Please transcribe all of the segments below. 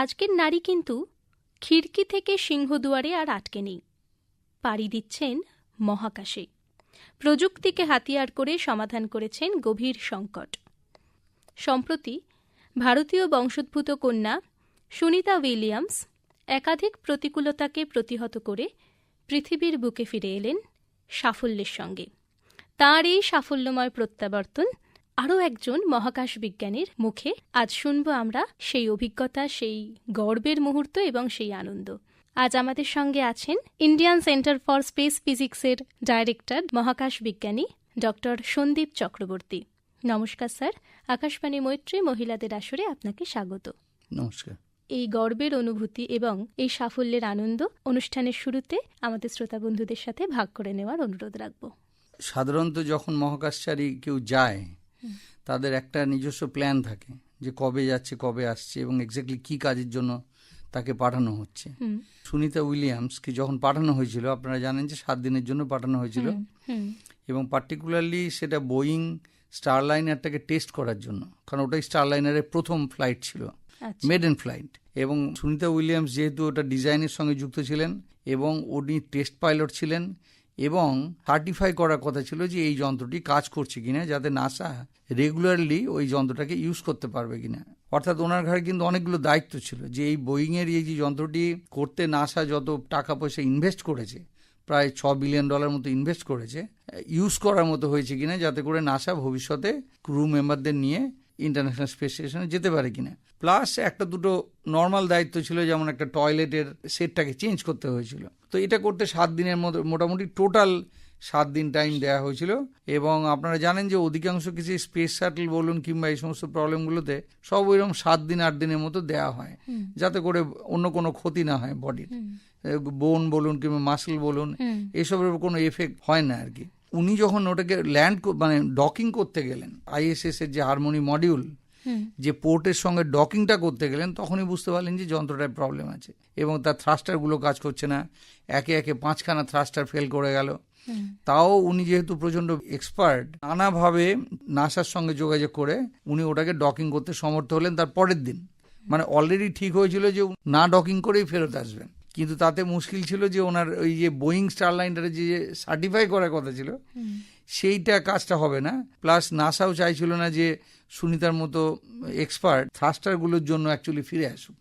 আজকের নারী কিন্তু খিড়কি থেকে সিংহদুয়ারে আর আটকে নেই। পাড়ি দিচ্ছেন মহাকাশে। প্রযুক্তিকে হাতিয়ার করে সমাধান করেছেন গভীর সংকট। সম্প্রতি ভারতীয় বংশোদ্ভূত কন্যা সুনিতা উইলিয়ামস একাধিক প্রতিকূলতাকে প্রতিহত করে পৃথিবীর বুকে ফিরে এলেন সাফল্যের সঙ্গে। তাঁর এই সাফল্যময় প্রত্যাবর্তন আরও একজন মহাকাশ বিজ্ঞানীর মুখে আজ শুনব আমরা সেই অভিজ্ঞতা সেই গর্বের মুহূর্ত এবং সেই আনন্দ। আজ আমাদের সঙ্গে আছেন ইন্ডিয়ান সেন্টার ফর স্পেস ফিজিক্সের ডাইরেক্টর মহাকাশ বিজ্ঞানী ডক্টর সন্দীপ চক্রবর্তী। নমস্কার স্যার আকাশবাণী মৈত্রী মহিলাদের আসরে আপনাকে স্বাগত। নমস্কার। এই গর্বের অনুভূতি এবং এই সাফল্যের আনন্দ অনুষ্ঠানের শুরুতে আমাদের শ্রোতা বন্ধুদের সাথে ভাগ করে নেওয়ার অনুরোধ রাখব। সাধারণত যখন মহাকাশচারী কেউ যায় তাদের একটা নিজস্ব প্ল্যান থাকে যে কবে যাচ্ছে কবে আসছে এবং এক্স্যাক্টলি কি কাজের জন্য তাকে পাঠানো হচ্ছে। সুনিতা উইলিয়ামসকে যখন পাঠানো হয়েছিল আপনারা জানেন যে সাত দিনের জন্য পাঠানো হয়েছিল। এবং পার্টিকুলারলি সেটা বোয়িং স্টারলাইনারটাকে টেস্ট করার জন্য কারণ ওটাই স্টারলাইনারের প্রথম ফ্লাইট ছিল। আচ্ছা। মেডেন ফ্লাইট এবং সুনিতা উইলিয়ামস যেহেতু ওটা ডিজাইনের সঙ্গে যুক্ত ছিলেন এবং উনি টেস্ট পাইলট ছিলেন এবং সার্টিফাই করার কথা ছিল যে এই যন্ত্রটি কাজ করছে কিনা, যাতে নাসা রেগুলারলি ওই যন্ত্রটাকে ইউজ করতে পারবে কিনা। অর্থাৎ ওনার ঘরে কিন্তু অনেকগুলো দায়িত্ব ছিল যে এই বোয়িংয়ের এই যে যন্ত্রটি করতে নাসা যত টাকা পয়সা ইনভেস্ট করেছে, প্রায় ছ বিলিয়ন ডলার মতো ইনভেস্ট করেছে ইউজ করার মতো হয়েছে কিনা, যাতে করে নাসা ভবিষ্যতে ক্রু মেম্বারদের নিয়ে ইন্টারন্যাশনাল স্পেস স্টেশনে যেতে পারে কিনা। প্লাস একটা দুটো নর্মাল দায়িত্ব ছিল, যেমন একটা টয়লেটের সেটটাকে চেঞ্জ করতে হয়েছিল। তো এটা করতে সাত দিনের মতো মোটামুটি টোটাল সাত দিন টাইম দেওয়া হয়েছিল। এবং আপনারা জানেন যে অধিকাংশ কিছু স্পেস শাটল বলুন কিংবা এই সমস্ত প্রবলেমগুলোতে সব ওইরকম সাত দিন আট দিনের মতো দেওয়া হয়। যাতে করে অন্য কোনো ক্ষতি না হয় বডির বোন বলুন কিংবা মাসল বলুন এসবের উপর কোনো এফেক্ট হয় না আর কি। উনি যখন ওটাকে ল্যান্ড মানে ডকিং করতে গেলেন আইএসএস এর যে হারমোনি মডিউল যে পোর্টের সঙ্গে ডকিংটা করতে গেলেন তখনই বুঝতে পারলেন যে যন্ত্রটায় প্রবলেম আছে এবং তার থ্রাস্টারগুলো কাজ করছে না। একে একে পাঁচখানা থ্রাস্টার ফেল করে গেল। তাও উনি যেহেতু প্রচণ্ড এক্সপার্ট নানাভাবে নাসার সঙ্গে যোগাযোগ করে উনি ওটাকে ডকিং করতে সমর্থ হলেন তার পরের দিন। মানে অলরেডি ঠিক হয়েছিল যে না ডকিং করেই ফেরত আসবেন। কিন্তু তাতে মুশকিল ছিল যে ওনার ওই যে বোয়িং স্টারলাইনারের যে সার্টিফাই করার কথা ছিল সেইটা কাজটা হবে না। প্লাস নাসাও চাইছিল না যে সুনিতার মতো এক্সপার্ট থ্রাস্টারগুলোর জন্য অ্যাকচুয়ালি ফিরে আসুক।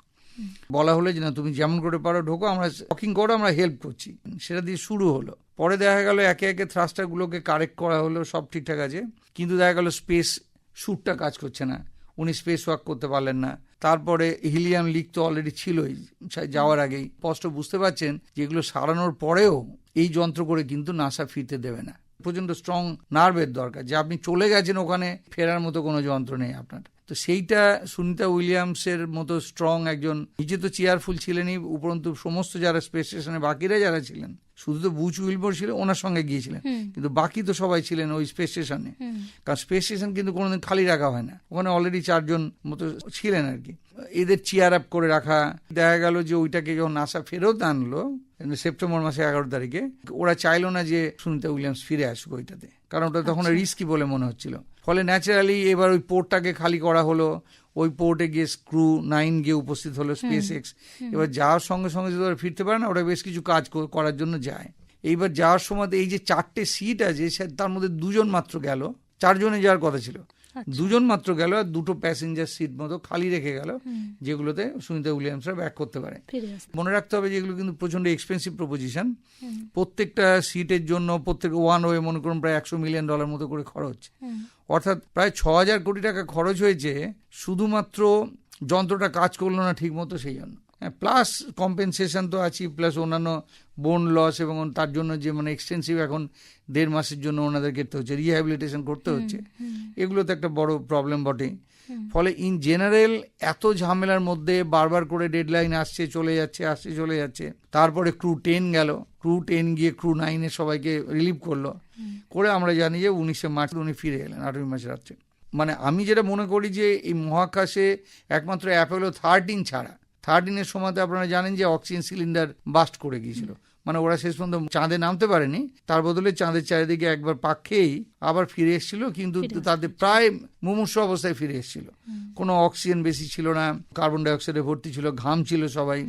বলা হলো যে, না, তুমি যেমন করে পারো ঢোকো, আমরা টকিং করো, আমরা হেল্প করছি। সেটা দিয়ে শুরু হলো। পরে দেখা গেল একে একে থ্রাস্টারগুলোকে কারেক্ট করা হলো, সব ঠিকঠাক আছে। কিন্তু দেখা গেল স্পেস শ্যুটটা কাজ করছে না। উনি স্পেস ওয়াক করতে পারলেন না। তারপরে হিলিয়াম লিক তো অলরেডি ছিলই যাওয়ার আগেই। স্পষ্ট বুঝতে পারছেন যে, এগুলো সারানোর পরেও এই যন্ত্র করে কিন্তু নাসা ফিরতে দেবে না। প্রচণ্ড স্ট্রং নার্ভের দরকার যে আপনি চলে গেছেন ওখানে ফেরার মতো কোনো যন্ত্র নেই আপনার। তো সেইটা সুনিতা উইলিয়ামসের মতো স্ট্রং একজন নিজে তো চেয়ারফুল ছিলেনই উপরন্তু সমস্ত যারা স্পেস স্টেশনে বাকিরা যারা ছিলেন শুধু তো বুচ উইলবোর ছিল ওনার সঙ্গে গিয়েছিলেন। কিন্তু বাকি তো সবাই ছিলেন ওই স্পেস স্টেশনে কারণ স্পেস স্টেশন কিন্তু কোনোদিন খালি রাখা হয় না। ওখানে অলরেডি চারজন মতো ছিলেন আর কি। এদের চেয়ার আপ করে রাখা দেখা গেল যে ওইটাকে যখন নাসা ফেরত আনলো সেপ্টেম্বর মাসে এগারো তারিখে ওরা চাইলো না যে সুনিতা উইলিয়ামস ফিরে আসুক ওইটাতে। কারণ ওটা তখন রিস্কি বলে মনে হচ্ছিল। ফলে ন্যাচারালি এবার ওই পোর্টটাকে খালি করা হলো ওই পোর্টে গিয়ে স্ক্রু নাইন গিয়ে উপস্থিত হলো স্পেস এক্স এবার যাওয়ার সঙ্গে সঙ্গে যদি ওরা ফিরতে পারে না ওরা বেশ কিছু কাজ করার জন্য যায়। এইবার যাওয়ার সময় এই যে চারটে সিট আছে সে- তার মধ্যে দুজন মাত্র গেল চারজনে যাওয়ার কথা ছিল। আচ্ছা। দুজন মাত্র গেল আর দুটো প্যাসেঞ্জার সিট মতো খালি রেখে গেল যেগুলোতে সুনিতা উইলিয়ামসরা ব্যাক করতে পারে। মনে রাখতে হবে যে এগুলো কিন্তু প্রচণ্ড এক্সপেন্সিভ প্রপোজিশন প্রত্যেকটা সিটের জন্য প্রত্যেক ওয়ান ওয়ে মনে করুন প্রায় একশো মিলিয়ন ডলার মতো করে খরচ। অর্থাৎ প্রায় ছ হাজার কোটি টাকা খরচ হয়েছে শুধুমাত্র যন্ত্রটা কাজ করল না ঠিক মতো সেই জন্য। প্লাস কম্পেনসেশন তো আছে প্লাস অন্যান্য বোন লস এবং তার জন্য যে মানে এক্সটেন্সিভ এখন দেড় মাসের জন্য ওনাদেরকে করতে হচ্ছে রিহ্যাবিলিটেশন করতে হচ্ছে। এগুলো তো একটা বড় প্রবলেম বটে। ফলে ইন জেনারেল এত ঝামেলার মধ্যে বারবার করে ডেডলাইন আসছে চলে যাচ্ছে আসছে চলে যাচ্ছে। তারপরে ক্রু টেন গেল। ক্রু টেন গিয়ে ক্রু নাইনে সবাইকে রিলিভ করল। করে আমরা জানি যে উনিশে মার্চ উনি ফিরে এলেন আঠেরোই মাসে রাত্রে। মানে আমি যেটা মনে করি যে এই মহাকাশে একমাত্র অ্যাপোলো থার্টিন ছাড়া। থার্টিনের সময়তে আপনারা জানেন যে অক্সিজেন সিলিন্ডার বাস্ট করে গিয়েছিল। মানে ওরা শেষ পর্যন্ত চাঁদে নামতে পারেনি। তার বদলে চাঁদের চারিদিকে একবার পাক খেয়েই আবার ফিরে এসেছিল কিন্তু তাদের প্রায় মুমূর্ষ অবস্থায় ফিরে এসেছিল। কোনো অক্সিজেন বেশি ছিল না কার্বন ডাইঅক্সাইডে ভর্তি ছিল ঘাম ছিল সবাই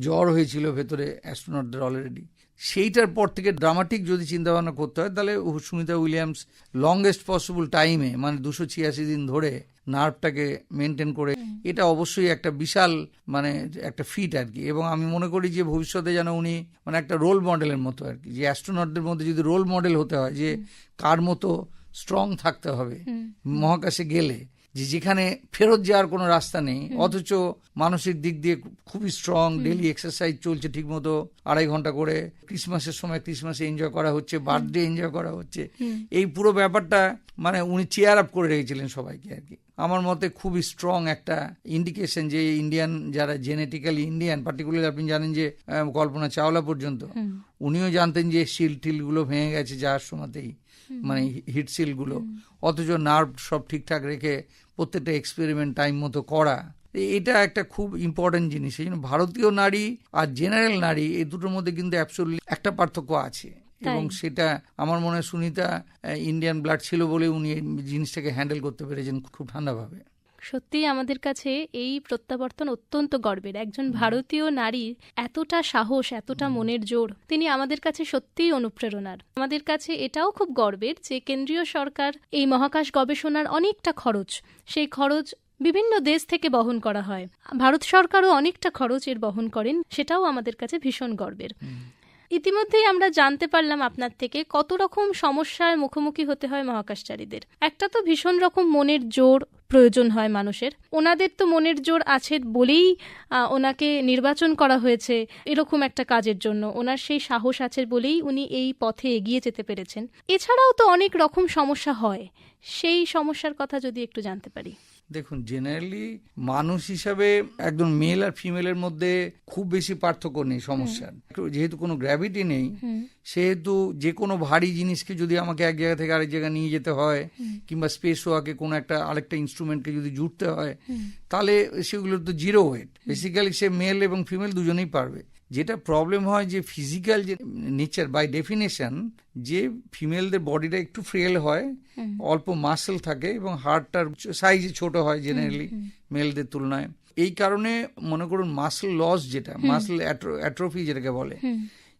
জ্বর হয়েছিল ভেতরে অ্যাস্ট্রোনটদের অলরেডি সেইটার পর থেকে ড্রামাটিক যদি চিন্তা ভাবনা করতে হয় তাহলে ও সুনিতা উইলিয়ামস লংগেস্ট পসিবল টাইমে মানে দুশো ছিয়াশি দিন ধরে নার্ভটাকে মেনটেন করে এটা অবশ্যই একটা বিশাল মানে একটা ফিট আর কি এবং আমি মনে করি যে ভবিষ্যতে যেন উনি মানে একটা রোল মডেলের মতো আর কি যে অ্যাস্ট্রোনটদের মধ্যে যদি রোল মডেল হতে হয় যে কার মতো স্ট্রং থাকতে হবে মহাকাশে গেলে যে যেখানে ফেরত যাওয়ার কোনো রাস্তা নেই অথচ মানসিক দিক দিয়ে খুবই স্ট্রং ডেলি এক্সারসাইজ চলছে ঠিকমতো আড়াই ঘণ্টা করে ক্রিসমাসের সময় ক্রিসমাসে এনজয় করা হচ্ছে বার্থডে এনজয় করা হচ্ছে। এই পুরো ব্যাপারটা মানে উনি চেয়ার আপ করে রেখেছিলেন সবাইকে আর কি। আমার মতে খুবই স্ট্রং একটা ইন্ডিকেশন যে ইন্ডিয়ান যারা জেনেটিক্যালি ইন্ডিয়ান পার্টিকুলার আপনি জানেন যে কল্পনা চাওলা পর্যন্ত উনিও জানতেন যে শিল টিলগুলো ভেঙে গেছে যাওয়ার সময়তেই। মানে হিট সিলগুলো। অথচ নার্ভ সব ঠিকঠাক রেখে প্রত্যেকটা এক্সপেরিমেন্ট টাইম মতো করা। এটা একটা খুব ইম্পর্টেন্ট জিনিস। এই জন্য ভারতীয় নারী আর জেনারেল নারী এই দুটোর মধ্যে কিন্তু অ্যাবসোলিউটলি একটা পার্থক্য আছে। এবং সেটা আমার মনে হয় সুনিতা ইন্ডিয়ান ব্লাড ছিল বলে উনি এই জিনিসটাকে হ্যান্ডেল করতে পেরেছেন খুব ঠান্ডাভাবে। সত্যি আমাদের কাছে এই প্রত্যাবর্তন অত্যন্ত গর্বের। একজন ভারতীয় নারীর এতটা সাহস এতটা মনের জোর তিনি আমাদের কাছে সত্যিই অনুপ্রেরণার। আমাদের কাছে এটাও খুব গর্বের যে কেন্দ্রীয় সরকার এই মহাকাশ গবেষণার অনেকটা খরচ সেই খরচ বিভিন্ন দেশ থেকে বহন করা হয়। ভারত সরকারও অনেকটা খরচ এর বহন করেন সেটাও আমাদের কাছে ভীষণ গর্বের। ইতিমধ্যেই আমরা জানতে পারলাম আপনার থেকে কত রকম সমস্যার মুখোমুখি হতে হয় মহাকাশচারীদের। একটা তো ভীষণ রকম মনের জোর প্রয়োজন হয় মানুষের। ওনাদের তো মনের জোর আছে বলেই ওনাকে নির্বাচন করা হয়েছে এরকম একটা কাজের জন্য। ওনার সেই সাহস আছে বলেই উনি এই পথে এগিয়ে যেতে পেরেছেন। এছাড়াও তো অনেক রকম সমস্যা হয়। সেই সমস্যার কথা যদি একটু জানতে পারি। দেখুন জেনারেলি মানুষ হিসাবে একজন মেল আর ফিমেলের মধ্যে খুব বেশি পার্থক্য নেই সমস্যার। যেহেতু কোনো গ্র্যাভিটি নেই সেহেতু যে কোনো ভারী জিনিসকে যদি আমাকে এক জায়গা থেকে আরেক জায়গায় নিয়ে যেতে হয় কিংবা স্পেস ওয়াকে কোনো একটা আরেকটা ইনস্ট্রুমেন্টকে যদি জুড়তে হয় তাহলে সেগুলো তো জিরো ওয়েট বেসিক্যালি সে মেল এবং ফিমেল দুজনেই পারবে। যেটা প্রবলেম হয় যে ফিজিক্যাল যে নেচার বাই ডেফিনেশন যে ফিমেলদের বডিটা একটু ফ্রেল হয় অল্প মাসেল থাকে এবং হার্টটার সাইজ ছোট হয় জেনারেলি মেলদের তুলনায়। এই কারণে মনে করুন মাসেল লস যেটা মাসেল অ্যাট্রফি যেটাকে বলে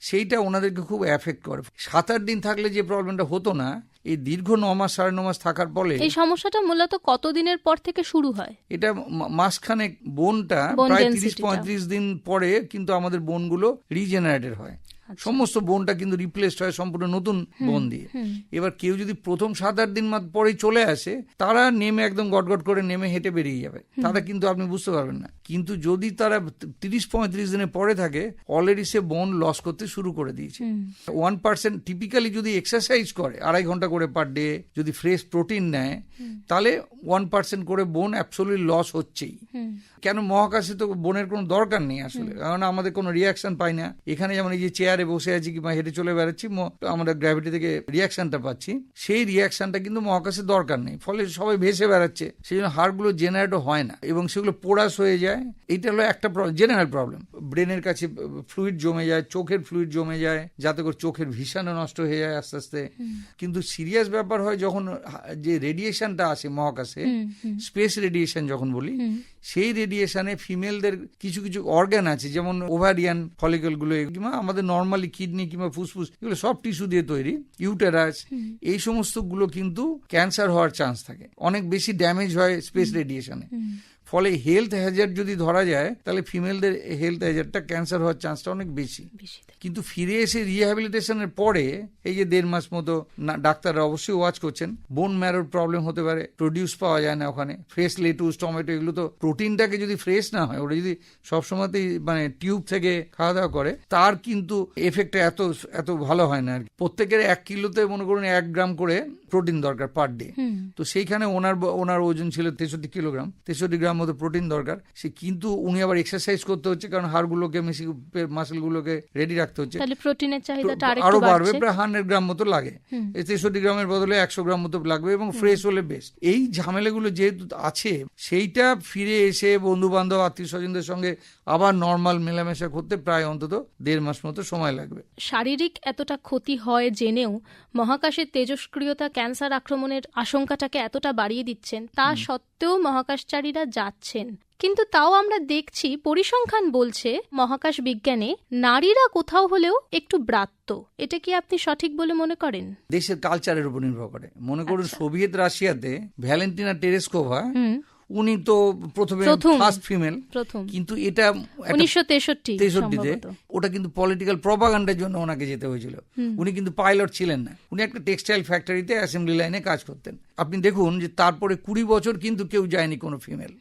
সেইটা ওনাদেরকে খুব এফেক্ট করে। সাত আট দিন থাকলে যে প্রবলেমটা হতো না এই দীর্ঘ ন মাস সাড়ে ন মাস থাকার ফলে এই সমস্যাটা মূলত কতদিনের পর থেকে শুরু হয়? এটা মাসখানেক বোনটা প্রায় তিরিশ পঁয়ত্রিশ দিন পরে কিন্তু আমাদের বোনগুলো রিজেনারেটেড হয়। সমস্ত বোনটা কিন্তু রিপ্লেসড হয় সম্পূর্ণ নতুন বোন দিয়ে। এবার কেউ যদি প্রথম সাত আট দিন পরেই চলে আসে তারা নেমে একদম গটগট করে নেমে হেঁটে বেরিয়ে যাবে। তারা কিন্তু আপনি বুঝতে পারবেন না। কিন্তু যদি তারা তিরিশ পঁয়ত্রিশ দিনের পরে থাকে অলরেডি সে বোন লস করতে শুরু করে দিয়েছে। ওয়ান পার্সেন্ট টিপিক্যালি যদি এক্সারসাইজ করে আড়াই ঘণ্টা করে পার ডে যদি ফ্রেশ প্রোটিন নেয় তাহলে ওয়ান পার্সেন্ট করে বোন অ্যাবসোলিউট লস হচ্ছেই। কেন মহাকাশে তো বোনের কোনো দরকার নেই আসলে? কারণ আমাদের কোনো রিয়াকশন পাই না। এখানে যেমন এই যে চেয়ারে বসে আছি কিংবা হেঁটে চলে বেড়াচ্ছি আমরা গ্র্যাভিটি থেকে রিয়াকশনটা পাচ্ছি। সেই রিয়াকশনটা কিন্তু মহাকাশে দরকার নেই। ফলে সবাই ভেসে বেড়াচ্ছে। সেই জন্য হাড়গুলো জেনারেটও হয় না এবং সেগুলো পোড়াস হয়ে যায়। এইটা হলো একটা জেনারেল প্রবলেম ব্রেনের কাছে ফ্লুইড জমে যায় চোখের ফ্লুইড জমে যায় যাতে করে চোখের ভিশনও নষ্ট হয়ে যায় আস্তে আস্তে। কিন্তু সিরিয়াস ব্যাপার হয় যখন যে রেডিয়েশনটা আসে মহাকাশে স্পেস রেডিয়েশন যখন বলি সেই রেডিয়েশনে ফিমেলদের কিছু কিছু অর্গান আছে যেমন ওভারিয়ান ফলিকলগুলো কিংবা আমাদের নর্মালি কিডনি কিংবা ফুসফুস এগুলো সব টিস্যু দিয়ে তৈরি ইউটেরাস এই সমস্তগুলো কিন্তু ক্যান্সার হওয়ার চান্স থাকে। অনেক বেশি ড্যামেজ হয় স্পেস রেডিয়েশনে ফলে হেলথ হ্যাজার্ড যদি ধরা যায় তাহলে ফিমেলদের হেলথ হ্যাজার্ডটা ক্যান্সার হওয়ার চান্সটা অনেক বেশি। কিন্তু ফিরে এসে রিহ্যাবিলিটেশনের পরে এই যে দেড় মাস মতো না- ডাক্তাররা অবশ্যই ওয়াচ করছেন। বোন ম্যারোর প্রবলেম হতে পারে প্রডিউস পাওয়া যায় না ওখানে। ফ্রেশ লেটুস টমেটো এগুলো তো প্রোটিনটাকে যদি ফ্রেশ না হয় ওরা যদি সবসময়তেই মানে টিউব থেকে খাওয়া দাওয়া করে তার কিন্তু এফেক্টটা এত এত ভালো হয় না আর কি। প্রত্যেকের এক কিলোতে মনে করুন এক গ্রাম করে প্রোটিন দরকার পার ডে তো সেইখানে ওনার ওনার ওজন ছিল তেষট্টি কিলোগ্রাম। তেষট্টি গ্রাম মতো প্রোটিন দরকার সে কিন্তু উনি আবার এক্সারসাইজ করতে হচ্ছে কারণ হাড়গুলোকে মেশি মাসেলগুলোকে রেডি রাখতে রাখতে হচ্ছে। তাহলে প্রোটিনের চাহিদাটা আরও বাড়বে প্রায় হান্ড্রেড গ্রাম মতো লাগে। তেষট্টি গ্রামের বদলে একশো গ্রাম মতো লাগবে এবং ফ্রেশ হলে বেস্ট এই ঝামেলাগুলো যেহেতু আছে সেইটা ফিরে এসে বন্ধু বান্ধব আত্মীয় স্বজনদের সঙ্গে আবার নর্মাল মেলামেশা করতে প্রায় অন্তত দেড় মাস মতো সময় লাগবে। শারীরিক এতটা ক্ষতি হয় জেনেও মহাকাশের তেজস্ক্রিয়তা ক্যান্সার আক্রমণের আশঙ্কাটাকে এতটা বাড়িয়ে দিচ্ছেন তা সত্ত্বেও মহাকাশচারীরা যাচ্ছেন। কিন্তু তাও আমরা দেখছি পরিসংখ্যান বলছে মহাকাশ বিজ্ঞানে নারীরা কোথাও হলেও একটু ব্রাত্য। এটা কি আপনি সঠিক বলে মনে করেন? দেশের কালচারের উপর নির্ভর করে। মনে করুন আচ্ছা। সোভিয়েত রাশিয়াতে ভ্যালেন্টিনা টেরেসকোভা উনি তো প্রথমে ফার্স্ট ফিমেল কিন্তু এটা উনিশশো তেষট্টি তেষট্টিতে ওটা কিন্তু পলিটিক্যাল প্রপাগান্ডার জন্য ওনাকে যেতে হয়েছিল। উনি কিন্তু পাইলট ছিলেন না। উনি একটা টেক্সটাইল ফ্যাক্টরিতে অ্যাসেম্বলি লাইনে কাজ করতেন। আপনি দেখুন যে তারপরে কুড়ি বছর কিন্তু কেউ যায়নি কোনো ফিমেল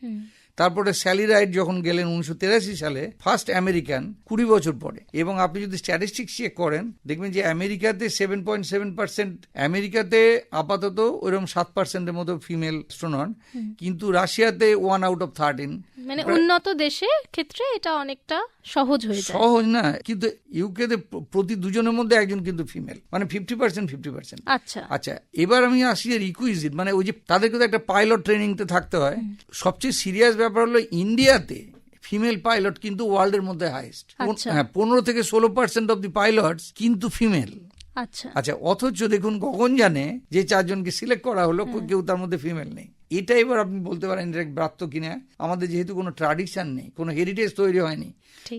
তারপরে স্যালি রাইট যখন গেলেন উনিশশো তেরাশি সালে ফার্স্ট আমেরিকান কুড়ি বছর পরে। এবং আপনি যদি স্ট্যাটিস্টিক্স চেক করেন দেখবেন যে আমেরিকাতে সেভেন পয়েন্ট সেভেন পার্সেন্ট আমেরিকাতে আপাতত ওইরকম সাত পার্সেন্টের মতো ফিমেল স্টোনন কিন্তু রাশিয়াতে ওয়ান আউট অফ থার্টিন মানে উন্নত দেশে ক্ষেত্রে এটা অনেকটা সহজ হয়ে যায়। সহজ না কিন্তু ইউকেতে প্রতি দুজনের মধ্যে একজন কিন্তু ফিমেল মানে ফিফটি পার্সেন্ট ফিফটি পার্সেন্ট আচ্ছা। আচ্ছা এবার আমি আসি এর ইকুইজিট মানে ওই যে তাদেরকে তো একটা পাইলট ট্রেনিংতে থাকতে হয়। সবচেয়ে সিরিয়াস ব্যাপার হলো ইন্ডিয়াতে ফিমেল পাইলট কিন্তু ওয়ার্ল্ডের মধ্যে হাইস্ট আচ্ছা। হ্যাঁ পনেরো থেকে ষোলো পার্সেন্ট অফ দি পাইলটস কিন্তু ফিমেল আচ্ছা। আচ্ছা অথচ দেখুন গগনযানে যে চারজনকে সিলেক্ট করা হলো কেউ তার মধ্যে ফিমেল নেই। এটা এবার আপনি বলতে পারেন এটা ব্রাত্য কিনা। আমাদের যেহেতু কোনো ট্র্যাডিশন নেই কোনো হেরিটেজ তৈরি হয়নি।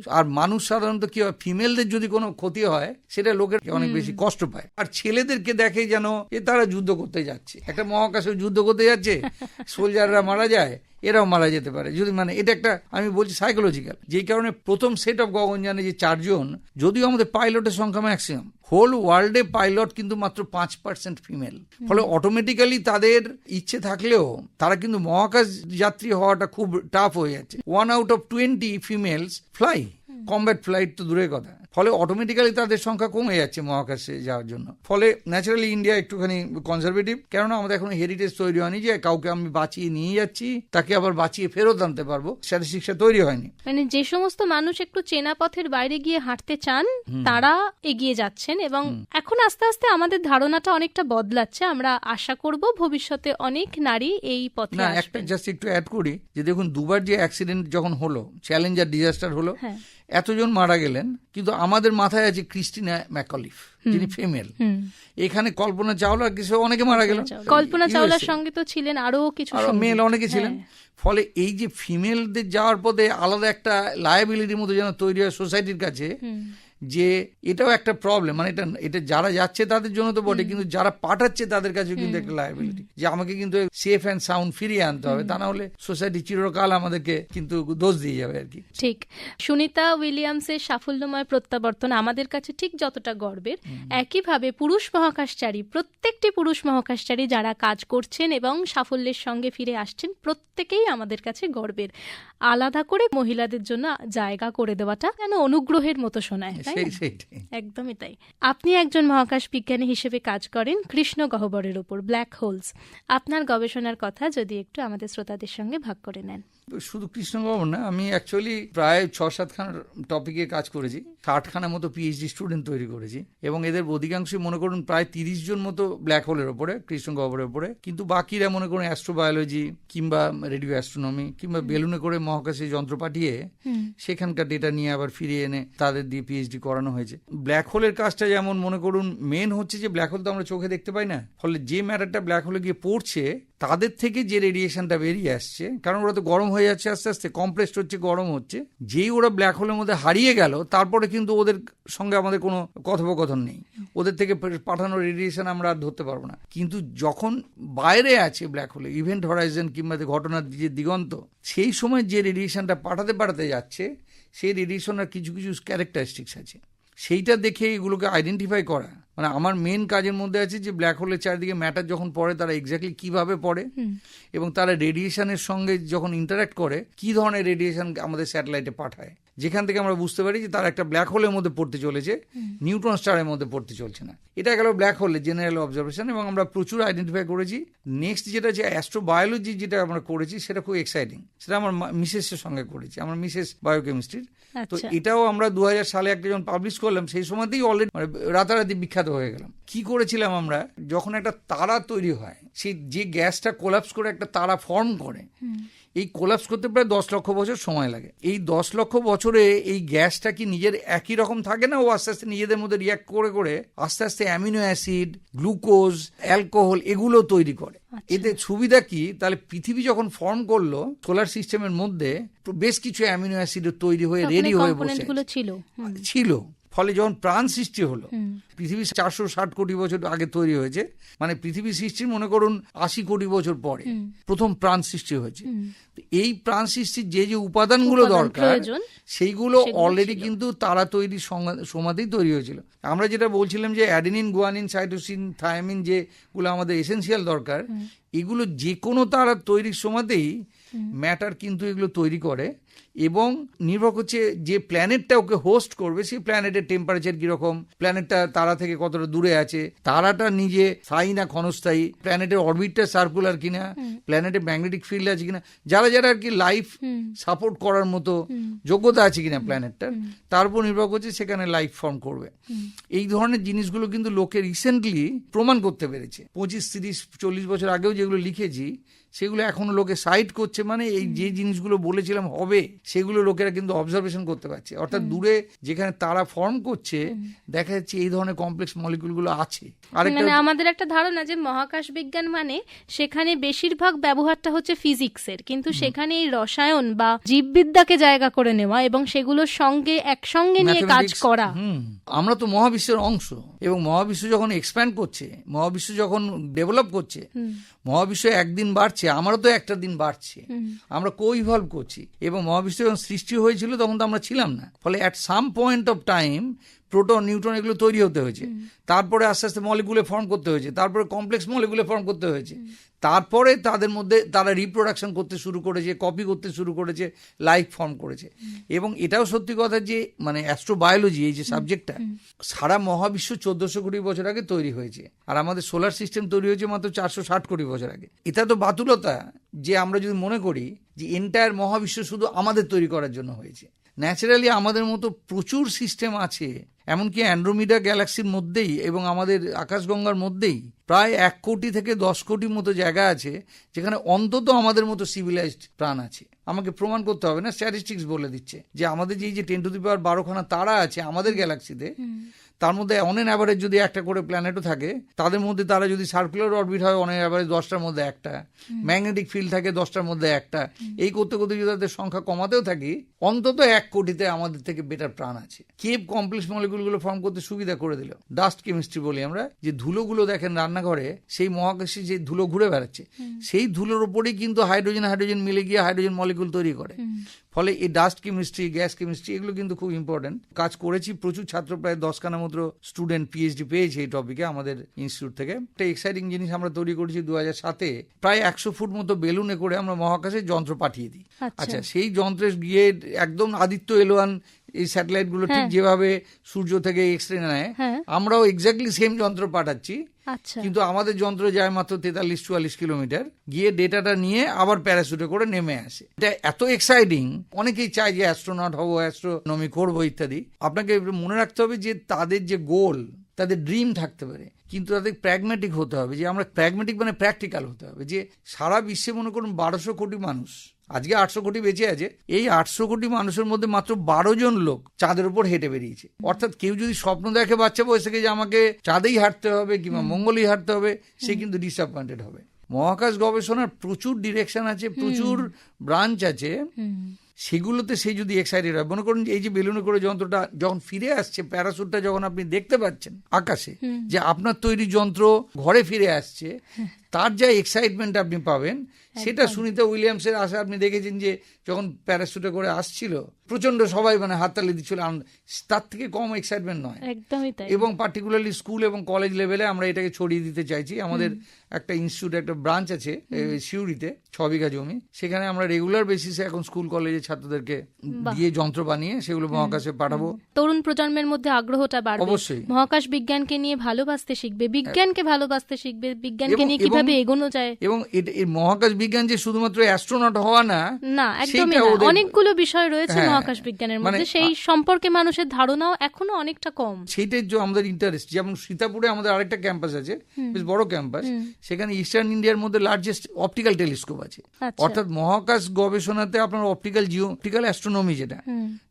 আর মানুষ সাধারণত কি হয় ফিমেলদের যদি কোনো ক্ষতি হয় সেটা লোকের অনেক বেশি কষ্ট পায়। আর ছেলেদেরকে দেখে যেন এ তারা যুদ্ধ করতে যাচ্ছে। একটা মহাকাশে যুদ্ধ করতে যাচ্ছে সোলজাররা মারা যায় এরাও মারা যেতে পারে। যদি মানে এটা একটা আমি বলছি সাইকোলজিক্যাল যেই কারণে প্রথম সেট অফ গগনযানে যে চারজন যদিও আমাদের পাইলটের সংখ্যা ম্যাক্সিমাম হোল ওয়ার্ল্ডে পাইলট কিন্তু মাত্র পাঁচ পার্সেন্ট ফিমেল ফলে অটোমেটিক্যালি তাদের ইচ্ছে থাকলেও তারা কিন্তু মহাকাশ যাত্রী হওয়াটা খুব টাফ হয়ে যাচ্ছে। One out of twenty females fly combat flight তো দূরের কথা। ফলে অটোমেটিক্যালি তাদের সংখ্যা কমে যাচ্ছে মহাকাশে যাওয়ার জন্য। ফলে ন্যাচারালি ইন্ডিয়া একটুখানি কনজারভেটিভ কেননা আমাদের এখন হেরিটেজ তৈরি হয়নি যে কাউকে আমি বাঁচিয়ে নিয়ে যাচ্ছি তাকে আবার বাঁচিয়ে ফেরত আনতে পারব স্ট্যাটিস্টিক্সটা তৈরি হয়নি। মানে যে সমস্ত মানুষ একটু চেনা পথের বাইরে গিয়ে হাঁটতে চান তারা এগিয়ে যাচ্ছেন এবং এখন আস্তে আস্তে আমাদের ধারণাটা অনেকটা বদলাচ্ছে। আমরা আশা করব ভবিষ্যতে অনেক নারী এই পথে না একটা জাস্ট একটু অ্যাড করি যে দেখুন দুবার যে অ্যাক্সিডেন্ট যখন হলো চ্যালেঞ্জার ডিজাস্টার হলো হ্যাঁ। এতজন মারা গেলেন কিন্তু আমাদের মাথায় আছে ক্রিস্টিনা ম্যাকলিফ যিনি ফিমেল এখানে কল্পনা চাওলা কিছু অনেকে মারা গেল। কল্পনা চাওলার সঙ্গে তো ছিলেন আরও কিছু মেল অনেকে ছিলেন। হ্যাঁ। ফলে এই যে ফিমেলদের যাওয়ার পথে আলাদা একটা লায়াবিলিটির মতো যেন তৈরি হয় সোসাইটির কাছে। যে এটাও একটা প্রবলেম মানে এটা এটা যারা যাচ্ছে তাদের জন্য তো বটে কিন্তু যারা পাঠাচ্ছে তাদের কাছে কিন্তু একটা লায়াবিলিটি যে আমাকে কিন্তু সেফ অ্যান্ড সাউন্ড ফিরিয়ে আনতে হবে তা না হলে সোসাইটি চিরকাল আমাদেরকে কিন্তু দোষ দিয়ে যাবে আর কি। ঠিক। সুনিতা উইলিয়ামসের সাফল্যময় প্রত্যাবর্তন আমাদের কাছে ঠিক যতটা গর্বের একইভাবে পুরুষ মহাকাশচারী প্রত্যেকটি পুরুষ মহাকাশচারী যারা কাজ করছেন এবং সাফল্যের সঙ্গে ফিরে আসছেন প্রত্যেকেই আমাদের কাছে গর্বের। আলাদা করে মহিলাদের জন্য জায়গা করে দেওয়াটা যেন অনুগ্রহের মতো শোনায়। সেই সেইটাই। একদমই তাই। আপনি একজন মহাকাশ বিজ্ঞানী হিসেবে কাজ করেন কৃষ্ণ গহ্বরের উপর ব্ল্যাক হোলস। আপনার গবেষণার কথা যদি একটু আমাদের শ্রোতাদের সঙ্গে ভাগ করে নেন। শুধু কৃষ্ণগর না আমি অ্যাকচুয়ালি প্রায় ছ সাতখানা টপিকে কাজ করেছি। ষাটখানা মতো পিএইচডি স্টুডেন্ট তৈরি করেছি এবং এদের অধিকাংশই মনে করুন প্রায় তিরিশ জন মতো ব্ল্যাক হোলের ওপরে কৃষ্ণগহ্বরের ওপরে। কিন্তু বাকিরা মনে করুন অ্যাস্ট্রোবায়োলজি কিংবা রেডিও অ্যাস্ট্রোনমি কিংবা বেলুনে করে মহাকাশে যন্ত্র পাঠিয়ে সেখানকার ডেটা নিয়ে আবার ফিরিয়ে এনে তাদের দিয়ে পিএইচডি করানো হয়েছে। ব্ল্যাক হোলের কাজটা যেমন মনে করুন মেন হচ্ছে যে ব্ল্যাক হোল তো আমরা চোখে দেখতে পাই না ফলে যে ম্যাটারটা ব্ল্যাক হোলে গিয়ে পড়ছে তাদের থেকে যে রেডিয়েশনটা বেরিয়ে আসছে, কারণ ওরা তো গরম হয়ে যাচ্ছে আস্তে আস্তে কমপ্লেক্সড হচ্ছে, গরম হচ্ছে, যেই ওরা ব্ল্যাক হোলের মধ্যে হারিয়ে গেল, তারপরে কিন্তু ওদের সঙ্গে আমাদের কোনো কথোপকথন নেই। ওদের থেকে পাঠানো রেডিয়েশন আমরা আর ধরতে পারব না। কিন্তু যখন বাইরে আছে ব্ল্যাক হোলে ইভেন্ট হরাইজন কিংবা ঘটনার যে দিগন্ত, সেই সময় যে রেডিয়েশনটা পাঠাতে পাঠাতে যাচ্ছে, সেই রেডিয়েশনের কিছু কিছু ক্যারেক্টারিস্টিক্স আছে। সেইটা দেখে এগুলোকে আইডেন্টিফাই করা মানে আমার মেন কাজের মধ্যে আছে যে ব্ল্যাক হোলের চারিদিকে ম্যাটার যখন পড়ে তারা এক্স্যাক্টলি কীভাবে পড়ে এবং তারা রেডিয়েশনের সঙ্গে যখন ইন্টারাক্ট করে কি ধরনের রেডিয়েশন আমাদের স্যাটেলাইটে পাঠায়? যেখান থেকে আমরা বুঝতে পারি যে তারা একটা ব্ল্যাক হোলের মধ্যে পড়তে চলেছে নিউট্রন স্টারের মধ্যে পড়তে চলছে না। এটা গেল ব্ল্যাক হোলের জেনারেল অবজারভেশন এবং আমরা প্রচুর আইডেন্টিফাই করেছি। নেক্সট যেটা যে অ্যাস্ট্রোবায়োলজি যেটা আমরা করেছি সেটা খুব এক্সাইটিং সেটা আমার মিসেসের সঙ্গে করেছি আমার মিসেস বায়োকেমিস্ট্রির তো আচ্ছা। এটাও আমরা দু হাজার সালে একটা যখন পাবলিশ করলাম সেই সময়তেই অলরেডি মানে রাতারাতি বিখ্যাত হয়ে গেলাম। কি করেছিলাম আমরা? যখন একটা তারা তৈরি হয় সেই যে গ্যাসটা কোলাপস করে একটা তারা ফর্ম করে এই কোলাপস করতে প্রায় দশ লক্ষ বছর সময় লাগে। এই দশ লক্ষ বছরে এই গ্যাসটা কি নিজের একই রকম থাকে না ও আস্তে আস্তে নিজেদের মধ্যে রিয়াক্ট করে করে আস্তে আস্তে অ্যামিনো অ্যাসিড গ্লুকোজ অ্যালকোহল এগুলো তৈরি করে। আচ্ছা। এতে সুবিধা কি? তাহলে পৃথিবী যখন ফর্ম করল সোলার সিস্টেমের মধ্যে বেশ কিছু অ্যামিনো অ্যাসিড তৈরি হয়ে রেডি হয়ে বসে। ছিল। ফলে যখন প্রাণ সৃষ্টি হলো পৃথিবী চারশো ষাট কোটি বছর আগে তৈরি হয়েছে মানে পৃথিবী সৃষ্টির মনে করুন আশি কোটি বছর পরে প্রথম প্রাণ সৃষ্টি হয়েছে। এই প্রাণ সৃষ্টির যে যে উপাদানগুলো দরকার সেইগুলো অলরেডি কিন্তু তারা তৈরি সমাতেই তৈরি হয়েছিল। আমরা যেটা বলছিলাম যে অ্যাডেনিন গুয়ানিন সাইটোসিন থায়ামিন যেগুলো আমাদের এসেনশিয়াল দরকার এগুলো যে কোনো তারা তৈরির সময়তেই ম্যাটার কিন্তু এগুলো তৈরি করে এবং নির্ভর করছে যে প্ল্যানেটটা ওকে হোস্ট করবে সেই প্ল্যানেটের টেম্পারেচার কীরকম প্ল্যানেটটা তারা থেকে কতটা দূরে আছে তারাটা নিজে স্থায়ী না ক্ষণস্থায়ী প্ল্যানেটের অরবিটটা সার্কুলার কিনা প্ল্যানেটের ম্যাগনেটিক ফিল্ড আছে কিনা যারা যারা আর কি লাইফ সাপোর্ট করার মতো যোগ্যতা আছে কিনা প্ল্যানেটটার তার উপর নির্ভর করছে সেখানে লাইফ ফর্ম করবে। এই ধরনের জিনিসগুলো কিন্তু লোকে রিসেন্টলি প্রমাণ করতে পেরেছে। পঁচিশ তিরিশ চল্লিশ বছর আগেও যেগুলো লিখেছি সেগুলো এখনও লোকে সাইট করছে মানে এই যে জিনিসগুলো বলেছিলাম হবে সেগুলো লোকেরা কিন্তু অবজারভেশন করতে পারছে। অর্থাৎ দূরে যেখানে তারা ফর্ম করছে দেখা যাচ্ছে এই ধরনের কমপ্লেক্স মলিকুলগুলো আছে। মানে আমাদের একটা ধারণা যে মহাকাশ বিজ্ঞান মানে সেখানে বেশিরভাগ ব্যবহারটা হচ্ছে ফিজিক্সের কিন্তু সেখানে এই রসায়ন বা জীববিদ্যাকে জায়গা করে নেওয়া এবং সেগুলোর সঙ্গে একসঙ্গে নিয়ে কাজ করা। আমরা তো মহাবিশ্বের অংশ এবং মহাবিশ্ব যখন এক্সপ্যান্ড করছে মহাবিশ্ব যখন ডেভেলপ করছে মহাবিশ্ব একদিন বাড়ছে আমারও তো একটা দিন বাড়ছে। আমরা কো ইভলভ করছি। এবং মহাবিশ্ব যখন সৃষ্টি হয়েছিল তখন তো আমরা ছিলাম না। ফলে at some point of time proton neutron এগুলো তৈরি হতে হয়েছে। তারপরে আস্তে আস্তে মলিকুলে ফর্ম করতে হয়েছে। তারপরে কমপ্লেক্স মলিকুলে ফর্ম করতে হয়েছে। তারপরে তাদের মধ্যে তারা রিপ্রোডাকশন করতে শুরু করেছে কপি করতে শুরু করেছে লাইফ ফর্ম করেছে। এবং এটাও সত্যি কথা যে মানে অ্যাস্ট্রোবায়োলজি এই যে সাবজেক্টটা সারা মহাবিশ্ব চোদ্দশো কোটি বছর আগে তৈরি হয়েছে। আর আমাদের সোলার সিস্টেম তৈরি হয়েছে মাত্র চারশো ষাট কোটি বছর আগে। এটা তো বাতুলতা যে আমরা যদি মনে করি যে এন্টায়ার মহাবিশ্ব শুধু আমাদের তৈরি করার জন্য হয়েছে। ন্যাচারালি আমাদের মতো প্রচুর সিস্টেম আছে, এমনকি অ্যান্ড্রোমিডা গ্যালাক্সির মধ্যেই এবং আমাদের আকাশগঙ্গার মধ্যেই প্রায় এক কোটি থেকে দশ কোটির মতো জায়গা আছে, যেখানে অন্তত আমাদের মতো সিভিলাইজড প্রাণ আছে। আমাকে প্রমাণ করতে হবে না স্ট্যাটিস্টিক্স বলে দিচ্ছে যে আমাদের যে যে টেন টু দি পাওয়ার বারোখানা তারা আছে আমাদের গ্যালাক্সিতে তার মধ্যে অন এন অ্যাভারেজ যদি একটা করে প্ল্যানেটও থাকে তাদের মধ্যে তারা যদি সার্কুলার অরবিট হয় অন এন অ্যাভারেজ দশটার মধ্যে একটা। ম্যাগনেটিক ফিল্ড থাকে দশটার মধ্যে একটা। এই করতে করতে যদি তাদের সংখ্যা কমাতেও থাকি অন্তত এক কোটিতে আমাদের থেকে বেটার প্রাণ আছে। কেপ কমপ্লেক্স মলিকুলগুলো ফর্ম করতে সুবিধা করে দিল। ডাস্ট কেমিস্ট্রি বলি আমরা যে ধুলোগুলো দেখেন রান্নাঘরে সেই মহাকাশে যে ধুলো ঘুরে বেড়াচ্ছে সেই ধুলোর উপরেই কিন্তু হাইড্রোজেন হাইড্রোজেন মিলে গিয়ে হাইড্রোজেন মলিকুল তৈরি করে। ফলে এই ডাস্ট কেমিস্ট্রি গ্যাস কেমিস্ট্রি এগুলো কিন্তু খুব ইম্পর্টেন্ট কাজ করেছি প্রচুর ছাত্র প্রায় দশখানা মতো স্টুডেন্ট পিএইচডি পেয়েছে এই টপিকে আমাদের ইনস্টিটিউট থেকে। একটা এক্সাইটিং জিনিস আমরা তৈরি করেছি দু হাজার সাতে প্রায় একশো ফুট মতো বেলুনে করে আমরা মহাকাশে যন্ত্র পাঠিয়ে দিই। আচ্ছা। আচ্ছা সেই যন্ত্রে গিয়ে একদম আদিত্য এলোয়ান এই স্যাটেলাইটগুলো ঠিক যেভাবে সূর্য থেকে এক্স রে নেয় হ্যাঁ। আমরাও এক্স্যাক্টলি সেম যন্ত্র পাঠাচ্ছি। আচ্ছা। কিন্তু আমাদের যন্ত্র যায় মাত্র তেতাল্লিশ, চুয়াল্লিশ কিলোমিটার। গিয়ে ডেটাটা নিয়ে আবার প্যারাসুটে করে নেমে আসে। এটা এত এক্সাইটিং অনেকেই চায় যে অ্যাস্ট্রোনট হব অ্যাস্ট্রোনমি করব ইত্যাদি। আপনাকে মনে রাখতে হবে যে তাদের যে গোল তাদের ড্রিম থাকতে পারে। কিন্তু তাদের প্র্যাগমেটিক হতে হবে। যে আমরা প্র্যাগমেটিক মানে প্র্যাকটিক্যাল হতে হবে। যে সারা বিশ্বে মনে করুন বারোশো কোটি মানুষ আজকে আটশো কোটি বেঁচে আছে। এই আটশো কোটি মানুষের মধ্যে মাত্র বারো জন লোক চাঁদের উপর হেঁটে বেরিয়েছে। অর্থাৎ কেউ যদি স্বপ্ন দেখে বাচ্চা বয়স থেকে যে আমাকে চাঁদেই হাঁটতে হবে কিংবা মঙ্গলেই হাঁটতে হবে সে কিন্তু ডিসঅ্যাপয়েন্টেড হবে। মহাকাশ গবেষণার প্রচুর ডিরেকশন আছে প্রচুর ব্রাঞ্চ আছে। সেগুলোতে সে যদি এক্সাইটেড হয় মনে করুন এই যে বেলুনে করে যন্ত্রটা যখন ফিরে আসছে প্যারাসুটটা যখন আপনি দেখতে পাচ্ছেন আকাশে যে আপনার তৈরি যন্ত্র ঘরে ফিরে আসছে তার যা এক্সাইটমেন্ট আপনি পাবেন সেটা সুনিতা উইলিয়ামসের আশা আপনি দেখেছেন যে যখন প্যারাসুটে করে আসছিল প্রচণ্ড সবাই মানে হাততালি দিচ্ছিল। আনন্দ। তার থেকে কম এক্সাইটমেন্ট নয়। একদমই তাই। এবং পার্টিকুলারলি স্কুল এবং কলেজ লেভেলে আমরা এটাকে ছড়িয়ে দিতে চাইছি। আমাদের একটা ইনস্টিটিউট একটা ব্রাঞ্চ আছে সিউড়িতে ছ বিঘা জমি। সেখানে আমরা রেগুলার বেসিসে এখন স্কুল কলেজের ছাত্রদেরকে দিয়ে যন্ত্র বানিয়ে সেগুলো মহাকাশে পাঠাবো। তরুণ প্রজন্মের মধ্যে আগ্রহটা বাড়বে। অবশ্যই। মহাকাশ বিজ্ঞানকে নিয়ে ভালোবাসতে শিখবে বিজ্ঞানকে ভালোবাসতে শিখবে বিজ্ঞানকে নিয়ে কীভাবে এগোনো যায়? এবং মহাকাশ বিজ্ঞান যে শুধুমাত্র অ্যাস্ট্রোনট হওয়া না না একদমই অনেকগুলো বিষয় রয়েছে হ্যাঁ, মহাকাশ বিজ্ঞানের মধ্যে। মানে সেই সম্পর্কে মানুষের ধারণাও এখনও অনেকটা কম। সেইটাই যে আমাদের ইন্টারেস্ট যেমন সীতাপুরে আমাদের আরেকটা ক্যাম্পাস আছে বেশ বড় ক্যাম্পাস সেখানে ইস্টার্ন ইন্ডিয়ার মধ্যে লার্জেস্ট অপটিক্যাল টেলিস্কোপ আছে। আচ্ছা। অর্থাৎ মহাকাশ গবেষণাতে আপনার অপটিক্যাল জিও অপটিক্যাল অ্যাস্ট্রোনমি যেটা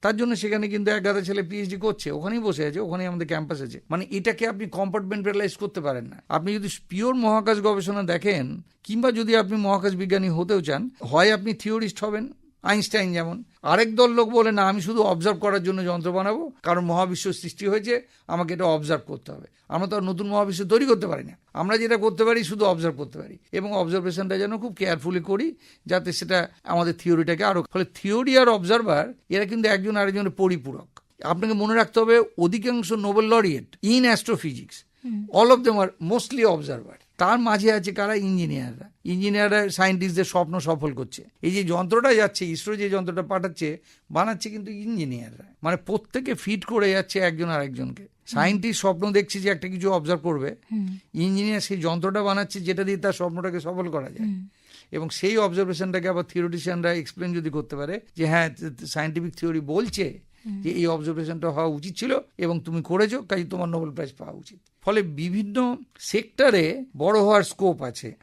তার জন্য সেখানে কিন্তু এক গাদা ছেলে পিএইচডি করছে। ওখানেই বসে আছে ওখানেই আমাদের ক্যাম্পাস আছে। মানে এটাকে আপনি কম্পার্টমেন্টালাইজ করতে পারেন না। আপনি যদি পিওর মহাকাশ গবেষণা দেখেন কিংবা যদি আপনি মহাকাশ বিজ্ঞানী হতেও চান হয় আপনি থিওরিস্ট হবেন আইনস্টাইন যেমন। আরেক দল লোক বলে না আমি শুধু অবজার্ভ করার জন্য যন্ত্র বানাবো কারণ মহাবিশ্ব সৃষ্টি হয়েছে আমাকে এটা অবজার্ভ করতে হবে। আমরা তো আর নতুন মহাবিশ্ব তৈরি করতে পারি না। আমরা যেটা করতে পারি শুধু অবজার্ভ করতে পারি। এবং অবজারভেশনটা যেন খুব কেয়ারফুলি করি যাতে সেটা আমাদের থিওরিটাকে আরও ফলে থিওরি আর অবজারভার এরা কিন্তু একজন আরেকজনের পরিপূরক। আপনাকে মনে রাখতে হবে অধিকাংশ Nobel laureate in astrophysics all of them R mostly observer তার মাঝে আছে কারা? ইঞ্জিনিয়াররা। ইঞ্জিনিয়াররা সায়েন্টিস্টদের স্বপ্ন সফল করছে। এই যে যন্ত্রটা যাচ্ছে ইসরো যে যন্ত্রটা পাঠাচ্ছে বানাচ্ছে কিন্তু ইঞ্জিনিয়াররা। মানে প্রত্যেকে ফিট করে যাচ্ছে একজন আরেকজনকে। সায়েন্টিস্ট স্বপ্ন দেখছে যে একটা কিছু অবজার্ভ করবে। ইঞ্জিনিয়ার সেই যন্ত্রটা বানাচ্ছে যেটা দিয়ে তার স্বপ্নটাকে সফল করা যায়। এবং সেই অবজারভেশনটাকে আবার থিওরিটিশিয়ানরা এক্সপ্লেন যদি করতে পারে যে হ্যাঁ সায়েন্টিফিক থিওরি বলছে যে এই অবজারভেশনটা হওয়া উচিত ছিল এবং তুমি করেছ কাজে তোমার নোবেল প্রাইজ পাওয়া উচিত। ফলে বিভিন্ন সেক্টরে বড় হওয়ার স্কোপ আছে।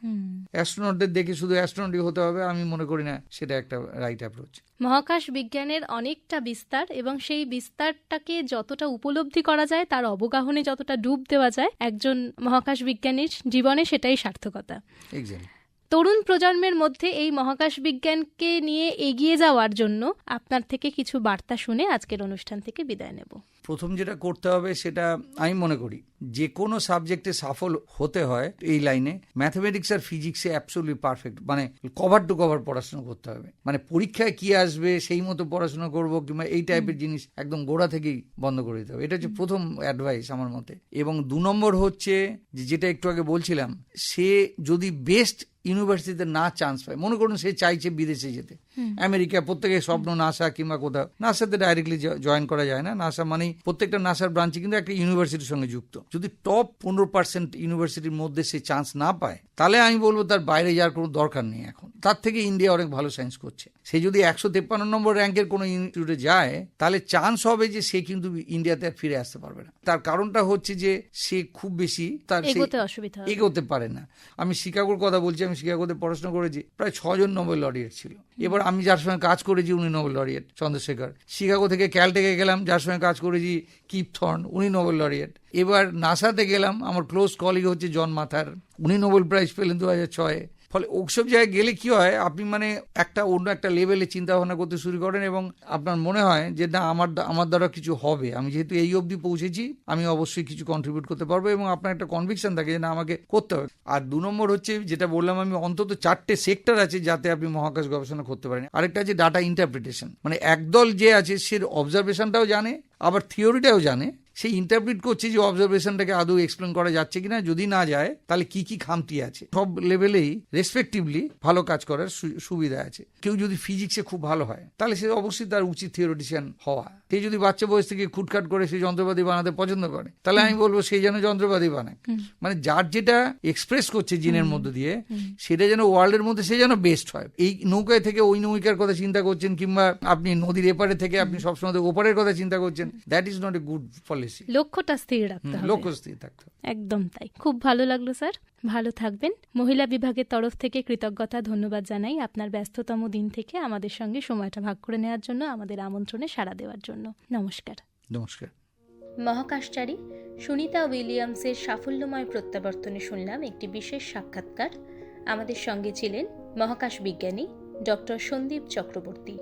অ্যাস্ট্রোনটদের দেখে শুধু অ্যাস্ট্রোনটই হতে হবে আমি মনে করি না সেটা একটা রাইট অ্যাপ্রোচ মহাকাশ বিজ্ঞানের অনেকটা বিস্তার এবং সেই বিস্তারটাকে যতটা উপলব্ধি করা যায় তার অবগাহনে যতটা ডুব দেওয়া যায় একজন মহাকাশ বিজ্ঞানীর জীবনে সেটাই সার্থকতা। এক্স্যাক্টলি তরুণ প্রজন্মের মধ্যে এই মহাকাশ বিজ্ঞানকে নিয়ে এগিয়ে যাওয়ার জন্য আপনার থেকে কিছু বার্তা শুনে আজকের অনুষ্ঠান থেকে বিদায় নেব। প্রথম যেটা করতে হবে সেটা আমি মনে করি যে কোনো সাবজেক্টে সফল হতে হয় এই লাইনে। ম্যাথমেটিক্স আর ফিজিক্সে অ্যাবসোলিউটলি পারফেক্ট মানে কভার টু কভার পড়াশোনা করতে হবে। মানে পরীক্ষায় কি আসবে সেই মতো পড়াশোনা করব কিংবা এই টাইপের জিনিস একদম গোড়া থেকেই বন্ধ করে দিতে হবে। এটা হচ্ছে প্রথম অ্যাডভাইস আমার মতে। এবং দু নম্বর হচ্ছে যেটা একটু আগে বলছিলাম সে যদি বেস্ট ইউনিভার্সিটিতে না চান্স পায়। মনে করুন সে চাইছে বিদেশে যেতে। আমেরিকা প্রত্যেকের স্বপ্ন নাসা কিংবা কোথাও। নাসাতে ডাইরেক্টলি জয়েন করা যায় না। নাসা মানেই প্রত্যেকটা নাসার ব্রাঞ্চে কিন্তু একটা ইউনিভার্সিটির সঙ্গে যুক্ত। যদি টপ পনেরো পার্সেন্ট ইউনিভার্সিটির মধ্যে সে চান্স না পায় তাহলে আমি বলব তার বাইরে যাওয়ার কোনো দরকার নেই এখন। তার থেকে ইন্ডিয়া অনেক ভালো সায়েন্স করছে। সে যদি একশো তেপ্পান্ন নম্বর র্যাঙ্কের কোনো ইনস্টিটিউটে যায় তাহলে চান্স হবে যে সে কিন্তু ইন্ডিয়াতে আর ফিরে আসতে পারবে না। তার কারণটা হচ্ছে যে সে খুব বেশি তার এগোতে অসুবিধা এগোতে পারে না। আমি শিকাগোর কথা বলছি আমি শিকাগোতে পড়াশোনা করেছি। প্রায় ছজন নোবেল লরিয়েট ছিল। এবার আমি যার সঙ্গে কাজ করেছি উনি নোবেল লরিয়েট, চন্দ্রশেখর। শিকাগো থেকে ক্যালটেকে গেলাম, যার সঙ্গে কাজ করেছি কিপ থর্ন, উনি নোবেল লরিয়েট। এবার নাসাতে গেলাম, আমার ক্লোজ কলিগ হচ্ছে জন মাথার, উনি নোবেল প্রাইজ পেলেন দু হাজার ছয়ে। ফলে ওসব জায়গায় গেলে কি হয়, আপনি মানে একটা অন্য একটা লেভেলে চিন্তা ভাবনা করতে শুরু করেন এবং আপনার মনে হয় যে, না, আমার আমার দ্বারা কিছু হবে। আমি যেহেতু এই অবধি পৌঁছেছি, আমি অবশ্যই কিছু কন্ট্রিবিউট করতে পারব এবং আপনার একটা কনভিকশন থাকে যে, না, আমাকে করতে হবে। আর দু নম্বর হচ্ছে, যেটা বললাম আমি, অন্তত চারটে সেক্টর আছে যাতে আপনি মহাকাশ গবেষণা করতে পারেন। আরেকটা আছে ডাটা ইন্টারপ্রিটেশন মানে একদল যে আছে, সে অবজারভেশনটাও জানে, আবার থিওরিটাও জানে। সে ইন্টারপ্রিট করছে যে অবজারভেশনটাকে আদৌ এক্সপ্লেন করা যাচ্ছে কিনা। যদি না যায় তাহলে কি কি খামতি আছে? সব লেভেলেই রেসপেক্টিভলি ভালো কাজ করার সু- সুবিধা আছে। কেউ যদি ফিজিক্সে খুব ভালো হয় তাহলে সে অবশ্যই তার উচিত থিওরিটিশিয়ান হওয়া। সে যদি বাচ্চা বয়স থেকে খুটখাট করে সে যন্ত্রপাতি বানাতে পছন্দ করে তাহলে আমি বলব সেই যেন যন্ত্রপাতি বানায়। মানে যার যেটা এক্সপ্রেস করছে জিনের মধ্য দিয়ে সেটা যেন ওয়ার্ল্ডের মধ্যে সে যেন বেস্ট হয়। এই নৌকায় থেকে ওই নৌকার কথা চিন্তা করছেন কিংবা আপনি নদীর এপারে থেকে আপনি সবসময় ওপারের কথা চিন্তা করছেন that is not a good policy লক্ষ্যটা স্থির রাখতে হবে। লক্ষ্য স্থির থাকতে হবে। একদম তাই। খুব ভালো লাগল স্যার। ভালো থাকবেন। মহিলা বিভাগের তরফ থেকে কৃতজ্ঞতা ধন্যবাদ জানাই আপনার ব্যস্ততম দিন থেকে আমাদের সঙ্গে সময়টা ভাগ করে নেওয়ার জন্য আমাদের আমন্ত্রণে সাড়া দেওয়ার জন্য। নমস্কার। নমস্কার। মহাকাশচারী সুনিতা উইলিয়ামসের সাফল্যময় প্রত্যাবর্তনে শুনলাম একটি বিশেষ সাক্ষাৎকার। আমাদের সঙ্গে ছিলেন মহাকাশ বিজ্ঞানী ডক্টর সন্দীপ চক্রবর্তী।